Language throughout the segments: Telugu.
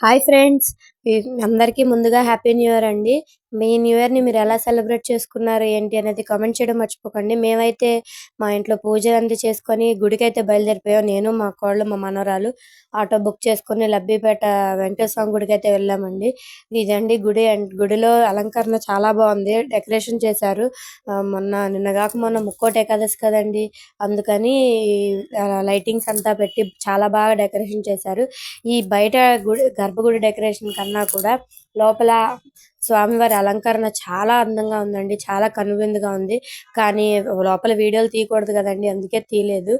హాయ్ ఫ్రెండ్స్ అందరికీ ముందుగా హ్యాపీ న్యూ ఇయర్ అండి. మీ న్యూ ఇయర్ని మీరు ఎలా సెలబ్రేట్ చేసుకున్నారు ఏంటి అనేది కామెంట్ చేయడం మర్చిపోకండి. మేమైతే మా ఇంట్లో పూజ అంతా చేసుకొని గుడికి అయితే బయలుదేరిపోయాం. నేను మా కోళ్ళు మా మనవరాలు ఆటో బుక్ చేసుకొని లబ్బిపేట వెంకటేశ్వర గుడికి అయితే వెళ్ళామండి. ఇదండి గుడి అండ్ గుడిలో అలంకరణ చాలా బాగుంది. డెకరేషన్ చేశారు. మొన్న నిన్న కాక మొన్న ముక్కోటి ఏకాదశి కదండి. అందుకని లైటింగ్స్ అంతా పెట్టి చాలా బాగా డెకరేషన్ చేశారు. ఈ బయట గుడి గర్భగుడి డెకరేషన్ కన్నా కూడా లోపల స్వామివారి అలంకరణ చాలా అందంగా ఉందండి చాలా కనువిందుగా ఉంది. కానీ లోపల వీడియోలు తీయకూడదు కదండి అందుకే తీయలేదు.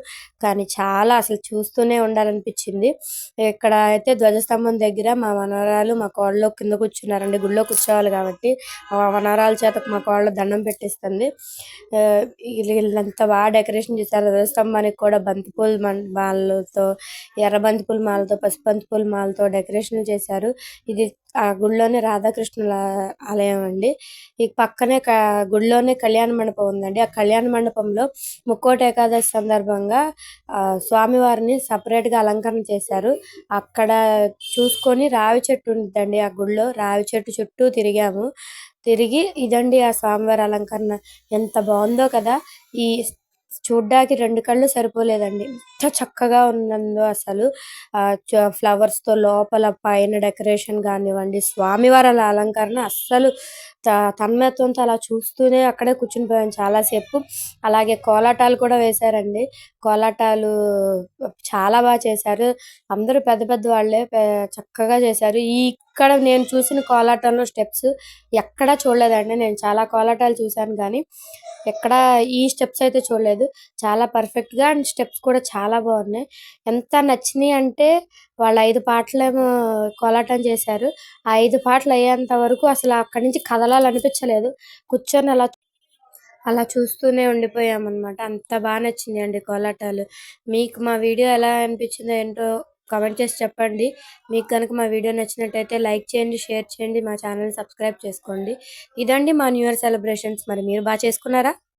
కానీ చాలా అసలు చూస్తూనే ఉండాలనిపించింది. ఇక్కడ అయితే ధ్వజస్తంభం దగ్గర మా మనవరాలు మా కోళ్ళలో కింద కూర్చున్నారండి గుళ్ళో కూర్చోవాలి కాబట్టి. మా మనవరాల చేత మా కోడలు దండం పెట్టిస్తుంది. వీళ్ళంతా బాగా డెకరేషన్ చేశారు. ధ్వజస్తంభానికి కూడా బంతిపూల మాలతో ఎర్ర బంతిపూల మాలతో పసుపు బంతిపూల మాలతో డెకరేషన్ చేశారు. ఇది ఆ గుడిలోనే రాధాకృష్ణుల ఆలయం అండి. ఈ పక్కనే గుడిలోనే కళ్యాణ మండపం ఉందండి. ఆ కళ్యాణ మండపంలో ముక్కోటి ఏకాదశి సందర్భంగా ఆ, స్వామివారిని సపరేట్గా అలంకరణ చేశారు. అక్కడ చూసుకొని రావి చెట్టు ఉందండి ఆ గుడిలో రావి చెట్టు చుట్టూ తిరిగాము. తిరిగి ఇదండి ఆ స్వామివారి అలంకరణ. ఎంత బాగుందో కదా! ఈ చూడ్డానికి రెండు కళ్ళు సరిపోలేదండి. ఎంత చక్కగా ఉందో అసలు. ఫ్లవర్స్తో ఫ్లవర్స్తో లోపల పైన డెకరేషన్ కానివ్వండి స్వామివారి అలంకరణ అస్సలు తన్మయత్వంతో అలా చూస్తూనే అక్కడే కూర్చుని పోయాను చాలాసేపు. అలాగే కోలాటాలు కూడా వేశారండి. కోలాటాలు చాలా బాగా చేశారు. అందరూ పెద్ద పెద్ద వాళ్ళే చక్కగా చేశారు. ఈ ఇక్కడ నేను చూసిన కోలాటంలో స్టెప్స్ ఎక్కడా చూడలేదండి. నేను చాలా కోలాటాలు చూశాను కానీ ఎక్కడ ఈ స్టెప్స్ అయితే చూడలేదు. చాలా పర్ఫెక్ట్గా అండ్ స్టెప్స్ కూడా చాలా బాగున్నాయి. ఎంత నచ్చినాయి అంటే వాళ్ళ ఐదు పాటలేమో కోలాటం చేశారు. ఆ ఐదు పాటలు అయ్యేంత వరకు అసలు అక్కడి నుంచి కదలాలనిపించలేదు. కూర్చొని అలా అలా చూస్తూనే ఉండిపోయామన్నమాట. అంత బాగా నచ్చింది అండి కోలాటాలు. మీకు మా వీడియో ఎలా అనిపించిందో ఏంటో కామెంట్ చేసి చెప్పండి. మీకు కనుక మా వీడియో నచ్చినట్టయితే లైక్ చేయండి షేర్ చేయండి మా ఛానల్ సబ్స్క్రైబ్ చేసుకోండి. ఇదండి మా న్యూ ఇయర్ సెలబ్రేషన్స్. మరి మీరు బాగా చేసుకున్నారా?